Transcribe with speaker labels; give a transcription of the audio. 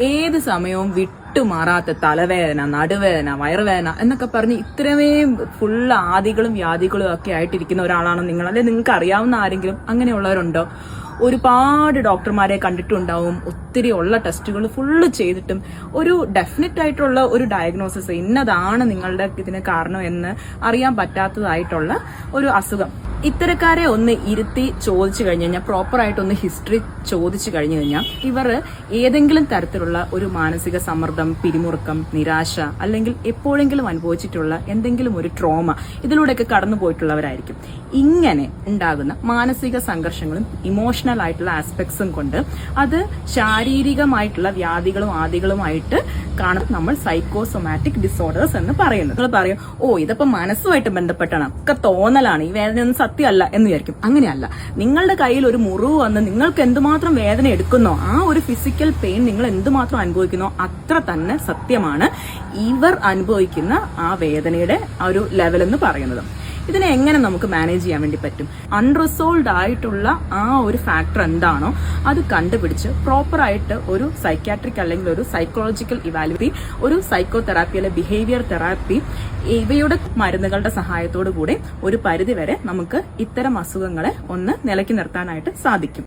Speaker 1: ഏത് സമയവും വിട്ടുമാറാത്ത തലവേദന നടുവേദന വയറുവേദന എന്നൊക്കെ പറഞ്ഞ് ഇത്രമേ ഫുള്ള് ആദികളും വ്യാധികളും ഒക്കെ ആയിട്ടിരിക്കുന്ന ഒരാളാണോ നിങ്ങൾ. അല്ലെ നിങ്ങൾക്ക് അറിയാവുന്ന ആരെങ്കിലും അങ്ങനെയുള്ളവരുണ്ടോ? ഒരുപാട് ഡോക്ടർമാരെ കണ്ടിട്ടുണ്ടാവും. ഒത്തിരി ഉള്ള ടെസ്റ്റുകൾ ഫുള്ള് ചെയ്തിട്ടും ഒരു ഡെഫിനറ്റ് ആയിട്ടുള്ള ഒരു ഡയഗ്നോസിസ് ഇന്നതാണ് നിങ്ങളുടെ ഇതിന് കാരണം എന്ന് അറിയാൻ പറ്റാത്തതായിട്ടുള്ള ഒരു അസുഖം. ഇത്തരക്കാരെ ഒന്ന് ഇരുത്തി ചോദിച്ചു കഴിഞ്ഞു കഴിഞ്ഞാൽ പ്രോപ്പറായിട്ട് ഒന്ന് ഹിസ്റ്ററി ചോദിച്ചു കഴിഞ്ഞു കഴിഞ്ഞാൽ ഇവർ ഏതെങ്കിലും തരത്തിലുള്ള ഒരു മാനസിക സമ്മർദ്ദം പിരിമുറുക്കം നിരാശ അല്ലെങ്കിൽ എപ്പോഴെങ്കിലും അനുഭവിച്ചിട്ടുള്ള എന്തെങ്കിലും ഒരു ട്രോമ ഇതിലൂടെയൊക്കെ കടന്നു പോയിട്ടുള്ളവരായിരിക്കും. ഇങ്ങനെ ഉണ്ടാകുന്ന മാനസിക സംഘർഷങ്ങളും ഇമോഷണൽ ആയിട്ടുള്ള ആസ്പെക്ട്സും കൊണ്ട് അത് ശാരീരികമായിട്ടുള്ള വ്യാധികളും ആദികളുമായിട്ട് കാണും നമ്മൾ സൈക്കോസൊമാറ്റിക് ഡിസോർഡേഴ്സ് എന്ന് പറയുന്നത്. നിങ്ങൾ പറയും ഓ ഇതിപ്പോ മനസ്സുമായിട്ട് ബന്ധപ്പെട്ടാണ് ഒക്കെ തോന്നലാണ്. ഈ വേദനയൊന്നും സത്യമല്ല എന്ന് വിചാരിക്കും. അങ്ങനെയല്ല. നിങ്ങളുടെ കയ്യിൽ ഒരു മുറിവ് വന്ന് നിങ്ങൾക്ക് എന്തുമാത്രം വേദന എടുക്കുന്നോ ആ ഒരു ഫിസിക്കൽ പെയിൻ നിങ്ങൾ എന്തുമാത്രം അനുഭവിക്കുന്നോ അത്ര തന്നെ സത്യമാണ്. ഇവർ അനുഭവിക്കുന്ന ആ വേദനയുടെ ആ ഒരു ലെവൽ എന്ന് പറയുന്നത്. ഇതിനെ എങ്ങനെ നമുക്ക് മാനേജ് ചെയ്യാൻ വേണ്ടി പറ്റും? അൺറിസോൾവ്ഡ് ആയിട്ടുള്ള ആ ഒരു ഫാക്ടർ എന്താണോ അത് കണ്ടുപിടിച്ച് പ്രോപ്പർ ആയിട്ട് ഒരു സൈക്യാട്രിക് അല്ലെങ്കിൽ ഒരു സൈക്കോളജിക്കൽ ഇവാലുവേറ്റി ഒരു സൈക്കോ തെറാപ്പി അല്ലെങ്കിൽ ബിഹേവിയർ തെറാപ്പി ഇവയുടെ മരുന്നുകളുടെ സഹായത്തോടു കൂടി ഒരു പരിധിവരെ നമുക്ക് ഇത്തരം അസുഖങ്ങളെ ഒന്ന് നിലക്കി നിർത്താനായിട്ട് സാധിക്കും.